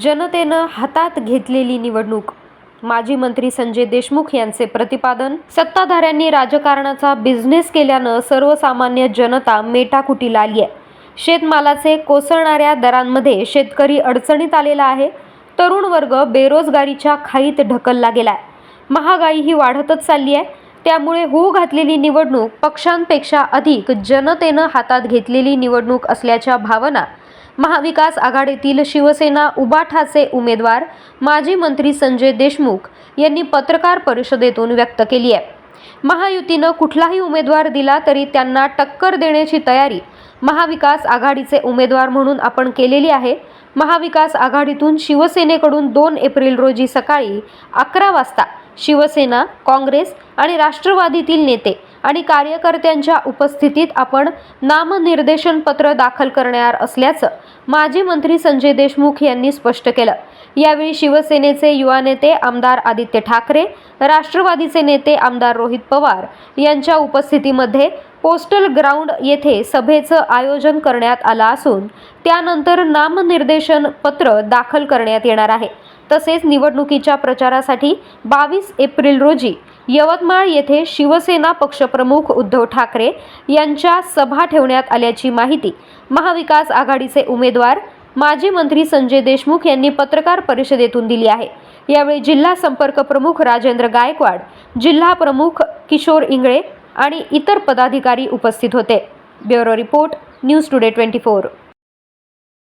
जनतेनं हातात घेतलेली निवडणूक. माजी मंत्री संजय देशमुख यांचे प्रतिपादन. सत्ताधाऱ्यांनी राजकारणाचा बिझनेस केल्यानं सर्वसामान्य जनता मेटाकुटीला आली आहे शेतमालाचे कोसळणाऱ्या दरांमध्ये शेतकरी अडचणीत आलेला आहे. तरुण वर्ग बेरोजगारीच्या खाईत ढकलला गेलाय. महागाई ही वाढतच चालली आहे त्यामुळे होऊ घातलेली निवडणूक पक्षांपेक्षा अधिक जनतेनं हातात घेतलेली निवडणूक असल्याच्या भावना महाविकास आघाडीतील शिवसेना उबाठाचे उमेदवार माजी मंत्री संजय देशमुख यांनी पत्रकार परिषदेतून व्यक्त केली आहे. महायुतीनं कुठलाही उमेदवार दिला तरी त्यांना टक्कर देण्याची तयारी महाविकास आघाडीचे उमेदवार म्हणून आपण केलेली आहे. महाविकास आघाडीतून शिवसेनेकडून दोन एप्रिल रोजी सकाळी अकरा वाजता शिवसेना काँग्रेस आणि राष्ट्रवादीतील नेते आणि कार्यकर्त्यांच्या उपस्थितीत आपण नामनिर्देशन पत्र दाखल करणार असल्याचं माजी मंत्री संजय देशमुख यांनी स्पष्ट केलं. यावेळी शिवसेनेचे युवा नेते आमदार आदित्य ठाकरे राष्ट्रवादीचे नेते आमदार रोहित पवार यांच्या उपस्थितीमध्ये पोस्टल ग्राउंड येथे सभेचं आयोजन करण्यात आलं असून त्यानंतर नामनिर्देशन पत्र दाखल करण्यात येणार आहे. तसेच निवडणुकीच्या प्रचारासाठी बावीस एप्रिल रोजी यवतमाळ येथे शिवसेना पक्षप्रमुख उद्धव ठाकरे यांच्या सभा ठेवण्यात आल्याची माहिती महाविकास आघाडीचे उमेदवार माजी मंत्री संजय देशमुख यांनी पत्रकार परिषदेतून दिली आहे. यावेळी जिल्हा संपर्क प्रमुख राजेंद्र गायकवाड जिल्हा प्रमुख किशोर इंगळे आणि इतर पदाधिकारी उपस्थित होते. Bureau report news today twenty four.